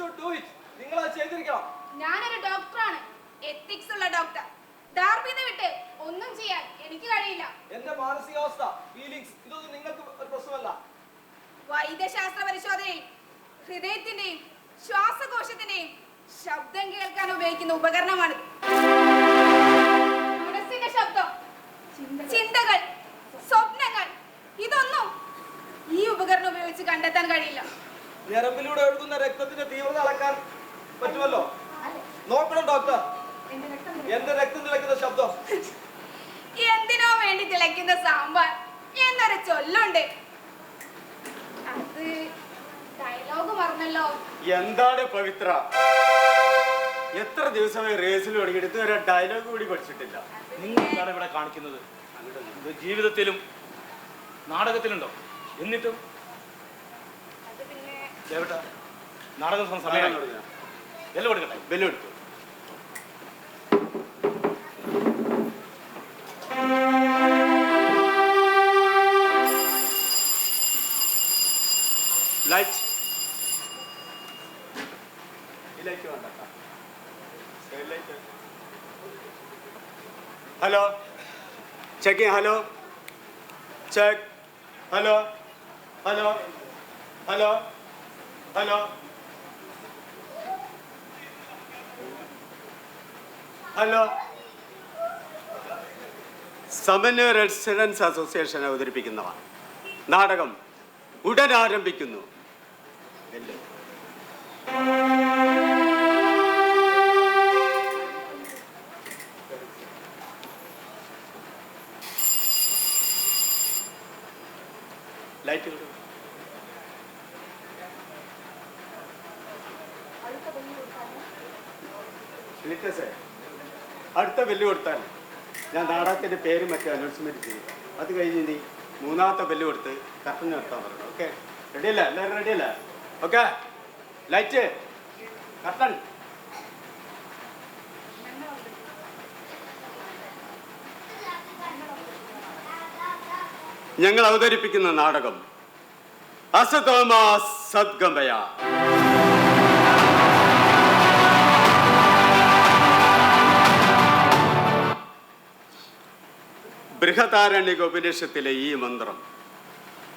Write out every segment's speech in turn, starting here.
Should do it നിങ്ങൾ അത് ചെയ്തിരിക്കണം. ഞാനൊരു ഡോക്ടറാണ്. എത്തിക്സ് ഉള്ള ഡോക്ടർ. ധാർമ്മികത വിട്ട് ഒന്നും ചെയ്യാൻ എനിക്ക് കഴിയില്ല. എന്റെ മാനസികാവസ്ഥ ഫീലിങ്സ് ഇതൊന്നും നിങ്ങൾക്ക് ഒരു പ്രശ്നമല്ല. വൈദ്യശാസ്ത്ര പരിശോധനയിൽ ഹൃദയത്തിന്റെയും ശ്വാസകോശത്തിന്റെയും ശബ്ദം കേൾക്കാൻ ഉപയോഗിക്കുന്ന ഉപകരണമാണ് മനസ്സിന്റെ ശബ്ദം ചിന്തകൾ സ്വപ്നങ്ങൾ. ഇതൊന്നും ഈ ഉപകരണം ഉപയോഗിച്ച് കണ്ടെത്താൻ കഴിയില്ല. ഞരമ്പിലൂടെ ഒഴുകുന്ന രക്തത്തിന്റെ തീവ്രത അളക്കാൻ പറ്റുമല്ലോ? നോക്കണം ഡോക്ടർ എന്റെ രക്തം തിളക്കുന്ന ശബ്ദം. എന്തിനോ വേണ്ടി തിളയ്ക്കുന്ന സാമ്പാർ. എന്നൊരു ചൊല്ലുണ്ട്. അത് ഡയലോഗ് മറന്നല്ലോ എന്താണ് പവിത്ര? എത്ര ദിവസമായി റേസിൽ തുടങ്ങിയിട്ട് ഇതുവരെ ഡയലോഗ് കൂടി പഠിച്ചിട്ടില്ല. നിങ്ങൾ എന്താണ് ഇവിടെ കാണിക്കുന്നത്. ജീവിതത്തിലും നാടകത്തിലുണ്ടോ? എന്നിട്ടും ദേവട്ട നാടകം സമയം. ലൈറ്റ് ഇതിലേക്ക് വേണ്ട hello check hello check hello hello hello hello. Hello. Samanvaya residents association അവതരിപ്പിക്കുന്നവ. നാടകം ഉടൻ ആരംഭിക്കുന്നു ബെല്ല്. ലൈറ്റ് സാർ അടുത്ത ബെല്ല് കൊടുത്താൽ ഞാൻ നാടകത്തിന്റെ പേര് മറ്റേ അനൗൺസ്മെന്റ് ചെയ്യും. അത് കഴിഞ്ഞ് ഇനി മൂന്നാമത്തെ ബെല്ല് കൊടുത്ത് കർട്ടൻ നിർത്താൻ പറഞ്ഞു ഓക്കെ? റെഡിയല്ല എല്ലാവരും റെഡിയല്ല ഓക്കെ? Light curtain? ഞങ്ങൾ അവതരിപ്പിക്കുന്ന നാടകം അസതോമാ സദ്ഗമയ. ബൃഹതാരണ്യക ഉപനിഷത്തിലെ ഈ മന്ത്രം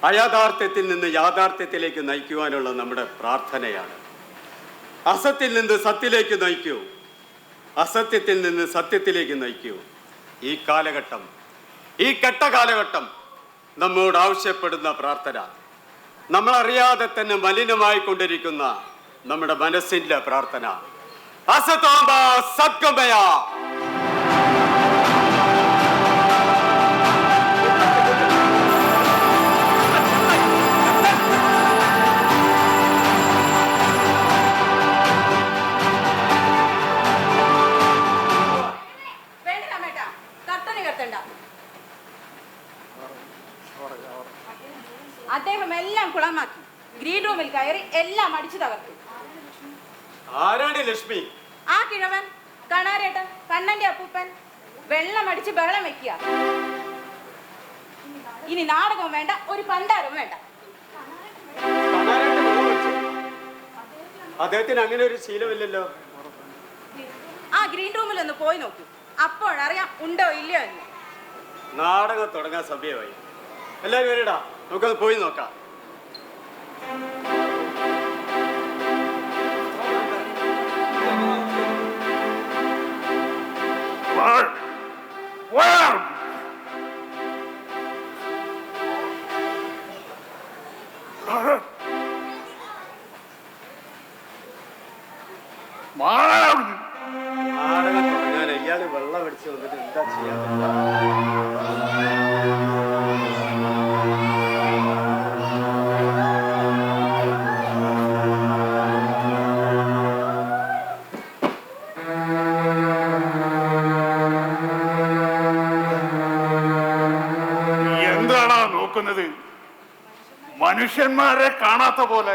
അയാഥാർത്ഥ്യത്തിൽ നിന്ന് യാഥാർത്ഥ്യത്തിലേക്ക് നയിക്കുവാനുള്ള നമ്മുടെ പ്രാർത്ഥനയാണ്. അസത്തിൽ നിന്ന് സത്യത്തിലേക്ക് നയിക്കൂ. അസത്യത്തിൽ നിന്ന് സത്യത്തിലേക്ക് നയിക്കൂ. ഈ കാലഘട്ടം ഈ കെട്ട കാലഘട്ടം നമ്മോട് ആവശ്യപ്പെടുന്ന പ്രാർത്ഥന നമ്മളറിയാതെ തന്നെ മലിനമായി കൊണ്ടിരിക്കുന്ന നമ്മുടെ മനസ്സിന്റെ പ്രാർത്ഥന. അസതോമ സദ്ഗമയ. എല്ലാം കുളമാക്കി. ഗ്രീൻ റൂമിൽ കയറി എല്ലാം അടിച്ചു തകർത്തു. ആരാണ് ലക്ഷ്മി? ആ കിഴവൻ കണാരേട്ടൻ കണ്ണന്റെ അപ്പൂപ്പൻ വെള്ളം അടിച്ച് ബഹളം വെക്കുക. ഇനി നാടകവും വേണ്ട ഒരു പണ്ടാരവും വേണ്ട. അദ്ദേഹത്തിന് അങ്ങനെ ഒരു ശീലമില്ലല്ലോ. ആ ഗ്രീൻ റൂമിൽ ഒന്ന് പോയി നോക്കൂ. അപ്പോഴറിയാം ഉണ്ടോ ഇല്ലയോ എന്ന്. നാടകം തുടങ്ങാൻ സമയമായി. എല്ലാവരും വരടാ നമുക്കത് പോയി നോക്കാം. നാടകം മനുഷ്യന്മാരെ കാണാത്ത പോലെ.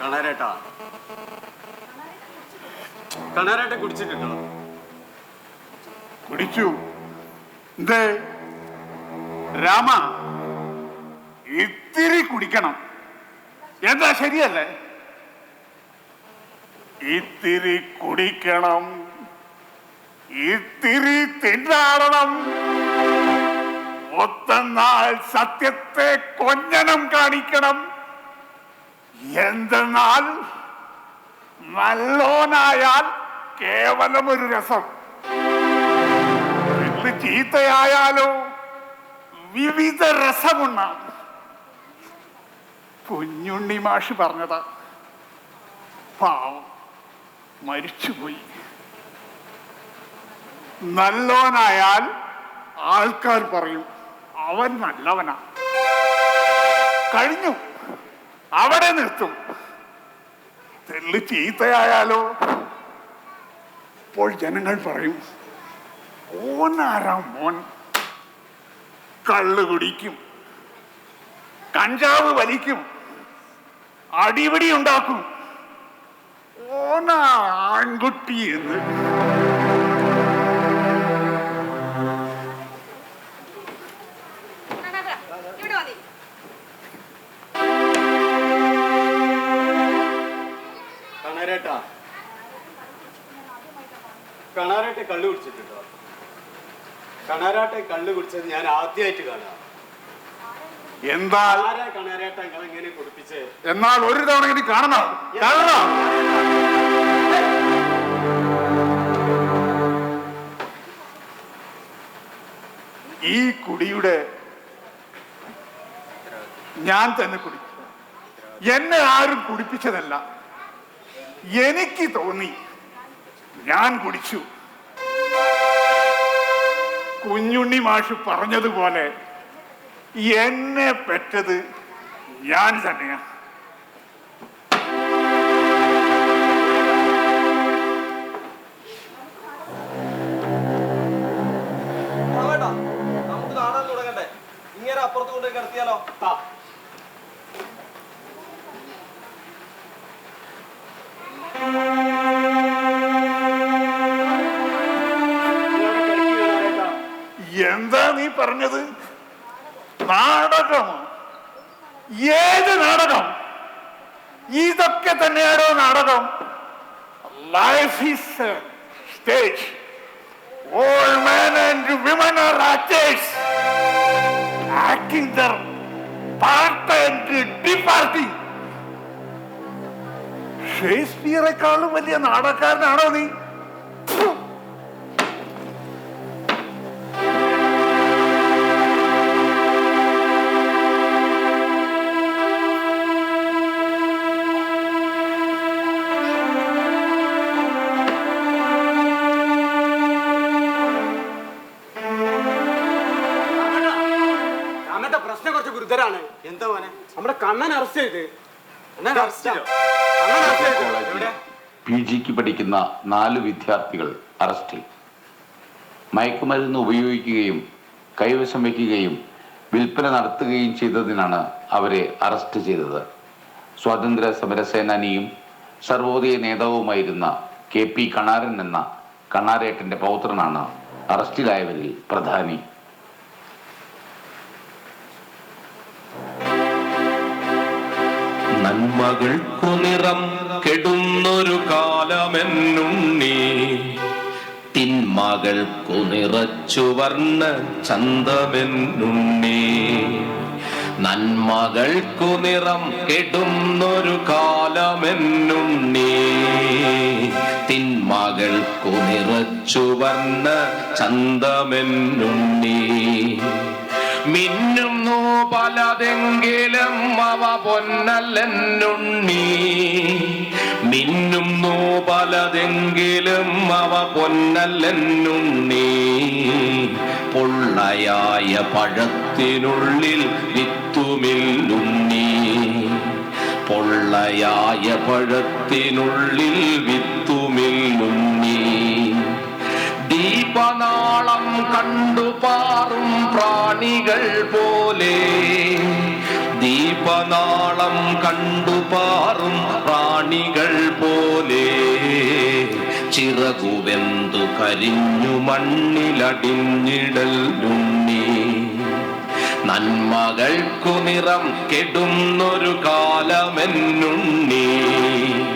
കണാരേട്ടാ. കണാരേട്ട കുടിച്ചിട്ടുണ്ടോ? കുടിച്ചു. എന്തേ രാമ ഇത്തിരി കുടിക്കണം. എന്താ ശരിയല്ലേ? ഇത്തിരി കുടിക്കണം. ഇത്തിരി തിന്നാടണം ഒത്തന്നാൾ സത്യത്തെ കൊഞ്ഞനം കാണിക്കണം. എന്തെന്നാൽ നല്ലോനായാൽ കേവലം ഒരു രസം. ചീത്തയായാലോ വിവിധ രസമുണ്ടാകും കുഞ്ഞുണ്ണി മാഷി പറഞ്ഞതാ. പാവം. മരിച്ചുപോയി. നല്ലോനായാൽ ആൾക്കാർ പറയും അവൻ നല്ലവനാ. കഴിഞ്ഞു. അവിടെ നിർത്തും. തെള്ളി ചീത്തയായാലോ? അപ്പോൾ ജനങ്ങൾ പറയും ഓനാരാ മോൻ? കള്ള് കുടിക്കും കഞ്ചാവ് വലിക്കും അടിപിടി ഉണ്ടാക്കും. ഓനാ ആൺകുട്ടി എന്ന്. കള്ളു കുടിച്ചിട്ടുണ്ടോ കണരാട്ടെ കള്ളു കുടിച്ചത് ഞാൻ ആദ്യമായിട്ട് കാണാം എന്നാൽ ആരാ കണാരേട്ട നിങ്ങൾ എങ്ങനെ കുടിപ്പിച്ചേ എന്നാൽ ഒരു തവണ ഇനി കാണണം. കാണണം. ഈ കുടിയുടെ ഞാൻ തന്നെ കുടിക്കും. എന്നെ ആരും കുടിപ്പിച്ചതല്ല. എനിക്ക് തോന്നി. ഞാൻ കുടിച്ചു. കുഞ്ഞുണ്ണി മാഷ് പറഞ്ഞതുപോലെ എന്നെ പെറ്റത് ഞാൻ തന്നെയാ. നമുക്ക് നാടൻ തുടങ്ങണ്ടേ ഇങ്ങനെ അപ്പുറത്ത് കൊണ്ടുപോയി കിടത്തിയാലോ? പറഞ്ഞത്? നാടകം. ഏത് നാടകം? ഇതൊക്കെ തന്നെയാണോ നാടകം? Life is stage all men and women are actors acting their part and departing ഷേക്സ്പിയറെക്കാളും വലിയ നാടകക്കാരനാണോ നീ? ഗുരുതരാണ് എന്താ മോനെ? നമ്മുടെ കണ്ണൻ അറസ്റ്റ് ചെയ്ത്. അറസ്റ്റ് ചെയ്തോ? കണ്ണൻ അറസ്റ്റ് ചെയ്തോ? എവിടെ? പി ജിക്ക് പഠിക്കുന്ന നാല് വിദ്യാർത്ഥികൾ അറസ്റ്റിൽ മയക്കുമരുന്ന് ഉപയോഗിക്കുകയും കൈവശം വയ്ക്കുകയും വിൽപ്പന നടത്തുകയും ചെയ്തതിനാണ് അവരെ അറസ്റ്റ് ചെയ്തത്. സ്വാതന്ത്ര്യ സമര സേനാനിയും സർവോദയ നേതാവുമായിരുന്ന കെ പി കണാരൻ എന്ന കണാരേട്ടന്റെ പൗത്രനാണ് അറസ്റ്റിലായവരിൽ പ്രധാനി. നന്മകൾക്കു നിറം കെടുന്നൊരു കാലമെന്നുണ്ണി തിന്മകൾക്കു നിറച്ചു വർണ ചന്തമെന്നുണ്ണി നന്മകൾക്കു നിറം കെടുന്നൊരു കാലമെന്നുണ്ണി തിന്മകൾക്കു നിറച്ചു വർണ ചന്തമെന്നുണ്ണി മിന്നുന്നു പലതെങ്കിലും അവ പൊന്നല്ലെന്നുണ്ണി. മിന്നുന്നു പലതെങ്കിലും അവ പൊന്നല്ലെന്നുണ്ണി. പൊള്ളയായ പഴത്തിനുള്ളിൽ വിത്തുമില്ലുണ്ണി. പൊള്ളയായ പഴത്തിനുള്ളിൽ വിത്തുമില്ലുണ്ണി ദീപനാളം കണ്ടു പാറും പ്രാണികൾ പോലെ. ദീപനാളം കണ്ടു പാറും പ്രാണികൾ പോലെ. ചിറകുവെന്തു കരിഞ്ഞു മണ്ണിലടിഞ്ഞിടൽ നുണ്ണി നന്മകൾക്കു നിറം കെടുന്നൊരു കാലമെന്നുണ്ണി.